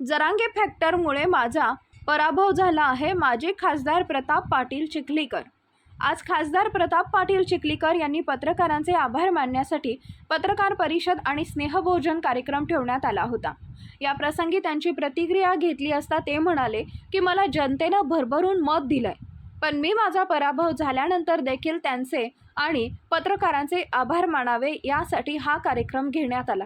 जरांगे फॅक्टरमुळे माझा पराभव झाला आहे माजी खासदार प्रताप पाटील चिखलीकर. आज खासदार प्रताप पाटील चिखलीकर यांनी पत्रकारांचे आभार मानण्यासाठी पत्रकार परिषद आणि स्नेहभोजन कार्यक्रम ठेवण्यात आला होता. या प्रसंगी त्यांची प्रतिक्रिया घेतली असता ते म्हणाले की मला जनतेनं भरभरून मत दिलंय. पण मी माझा पराभव झाल्यानंतर देखील त्यांचे आणि पत्रकारांचे आभार मानावे यासाठी हा कार्यक्रम घेण्यात आला.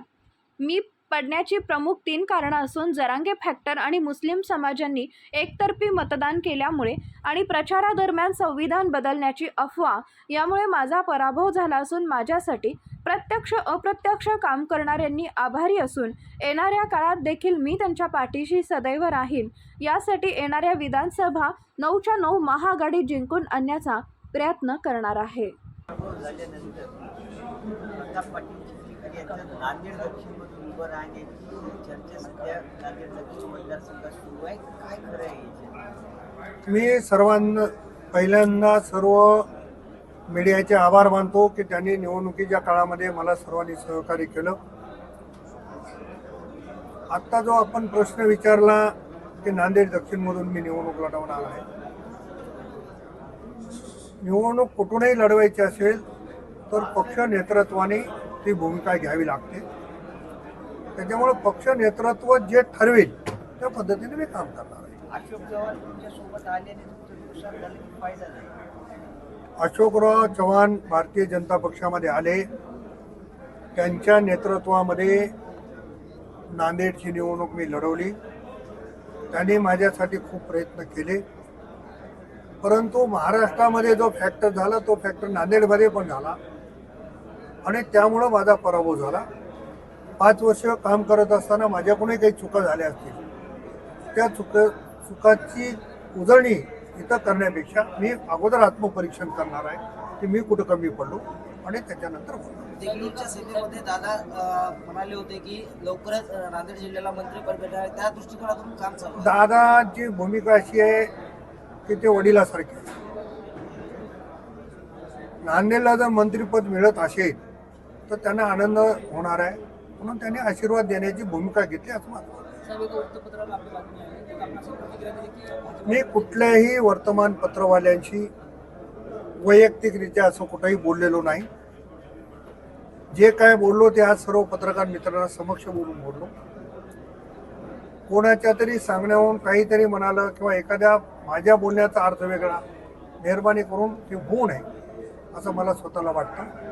मी पडण्याची प्रमुख तीन कारणं असून जरांगे फॅक्टर आणि मुस्लिम समाजांनी एकतर्फी मतदान केल्यामुळे आणि प्रचारादरम्यान संविधान बदलण्याची अफवा यामुळे माझा पराभव झाला असून माझ्यासाठी प्रत्यक्ष अप्रत्यक्ष काम करणाऱ्यांनी आभारी असून येणाऱ्या काळात देखील मी त्यांच्या पाठीशी सदैव राहीन. यासाठी येणाऱ्या विधानसभा नऊच्या नऊ महाआघाडी जिंकून आणण्याचा प्रयत्न करणार आहे. नांदेड दक्षिणमधून उभं राहण्याची चर्चा सध्या नांदेड दक्षिण मतदारसंघात सुरू आहे. काय खरं आहे मी सर्वांना पहिल्यांदा सर्व मीडियाचे आभार मानतो की त्यांनी निवडणुकीच्या काळामध्ये मला सर्वांनी सहकार्य केलं. आत्ता जो आपण प्रश्न विचारला की नांदेड दक्षिणमधून मी निवडणूक लढवणार आहे. निवडणूक कुठूनही लढवायची असेल तर पक्ष नेतृत्वाने ती भूमिका घ्यावी लागते. त्याच्यामुळे पक्ष नेतृत्व जे ठरवेल त्या पद्धतीने मी काम करणार आहे. अशोकराव चव्हाण भारतीय जनता पक्षामध्ये आले. त्यांच्या नेतृत्वामध्ये नांदेडची निवडणूक मी लढवली. त्यांनी माझ्यासाठी खूप प्रयत्न केले. परंतु महाराष्ट्रामध्ये जो फॅक्टर झाला तो फॅक्टर नांदेडमध्ये पण झाला. आणि त्यामुळं माझा पराभव झाला. पाच वर्ष काम करत असताना माझ्याकडूनही काही चुका झाल्या असतील. त्या चुक चुकाची उजळणी इथं करण्यापेक्षा मी अगोदर आत्मपरीक्षण करणार आहे की मी कुठं कमी पडलो आणि त्याच्यानंतर देगलूरच्या सभेमध्ये दादा म्हणाले होते की लवकरच नांदेड जिल्ह्याला मंत्रीपद भेटणार आहे. त्या दृष्टिकोनातून काम चालू दादाची भूमिका अशी आहे की ते वडिलासारखे. नांदेडला जर मंत्रीपद मिळत असेल तर त्यांना आनंद होणार आहे. म्हणून त्यांनी आशीर्वाद देण्याची भूमिका घेतली असं आहे. मी कुठल्याही वर्तमानपत्रवाल्यांशी वैयक्तिकरित्या असं कुठंही बोललेलो नाही. जे काय बोललो ते आज सर्व पत्रकार मित्रांना समक्ष बोलून बोललो. कोणाच्या तरी सांगण्याहून काहीतरी म्हणालं किंवा एखाद्या माझ्या बोलण्याचा अर्थ वेगळा मेहरबानी करून ते होऊ नये असं मला स्वतःला वाटतं.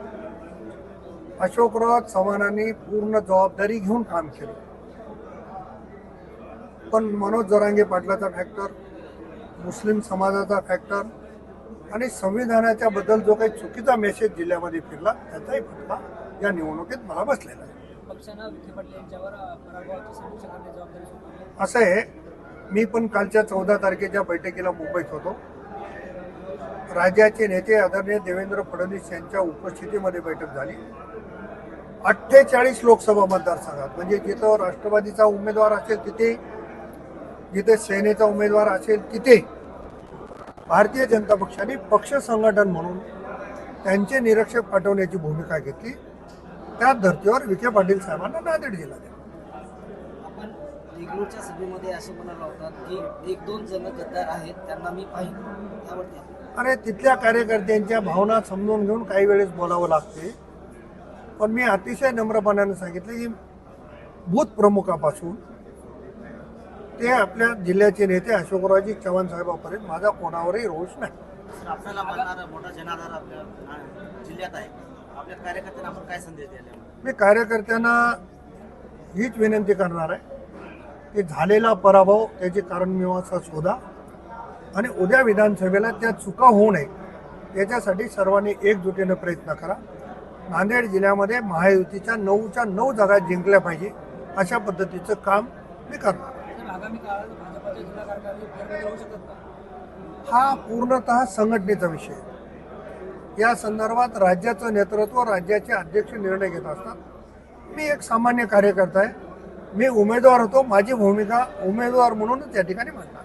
अशोकराव चव्हाणांनी पूर्ण जबाबदारी घेऊन काम केलं. पण मनोज जरांगे पाटलाचा फॅक्टर मुस्लिम समाजाचा फॅक्टर आणि संविधानाच्या बद्दल जो काही चुकीचा मेसेज जिल्ह्यामध्ये फिरला त्याचाही फटका या निवडणुकीत मला बसलेला आहे. असं आहे मी पण कालच्या चौदा तारखेच्या बैठकीला मुंबईत होतो. राज्याचे नेते आदरणीय देवेंद्र फडणवीस यांच्या उपस्थितीमध्ये बैठक झाली. अठ्ठेचाळीस लोकसभा मतदारसंघात. म्हणजे जिथं राष्ट्रवादीचा उमेदवार असेल तिथे जिथे सेनेचा उमेदवार असेल तिथे भारतीय जनता पक्षाने पक्ष संघटन म्हणून त्यांचे निरीक्षक पाठवण्याची भूमिका घेतली. त्या धर्तीवर विखे पाटील साहेबांना नांदेड दिला देगलूरच्या सभेमध्ये असं म्हणाला होता की एक दोन जण गद्दार आहेत त्यांना मी पाहिजे अरे तिथल्या कार्यकर्त्यांच्या भावना समजून घेऊन काही वेळेस बोलावं लागते. पण मी अतिशय नम्रपणाने सांगितलं की बूथ प्रमुखापासून ते आपल्या जिल्ह्याचे नेते अशोकरावजी चव्हाण साहेबांपर्यंत माझा कोणावरही रोष नाही. तर आपल्याला मानणारा मोठा जनाधार आपल्या आ, जिल्ह्यात आहे. आपल्या कार्यकर्त्यांना आपण काय संदेश द्यायला मी कार्यकर्त्यांना हीच विनंती करणार आहे की झालेला पराभव त्याची कारणमीमांसा शोधा आणि उद्या विधानसभेला त्या चुका होऊ नये याच्यासाठी सर्वांनी एकजुटीनं प्रयत्न करा. नांदेड जिल्ह्यामध्ये महायुतीच्या नऊच्या नऊ जागा जिंकल्या पाहिजे अशा पद्धतीचं काम मी करणार. हा पूर्णतः संघटनेचा विषय या संदर्भात राज्याचं नेतृत्व राज्याचे अध्यक्ष निर्णय घेत असतात. मी एक सामान्य कार्यकर्ता आहे. मी उमेदवार होतो. माझी भूमिका उमेदवार म्हणूनच या ठिकाणी मांडणार.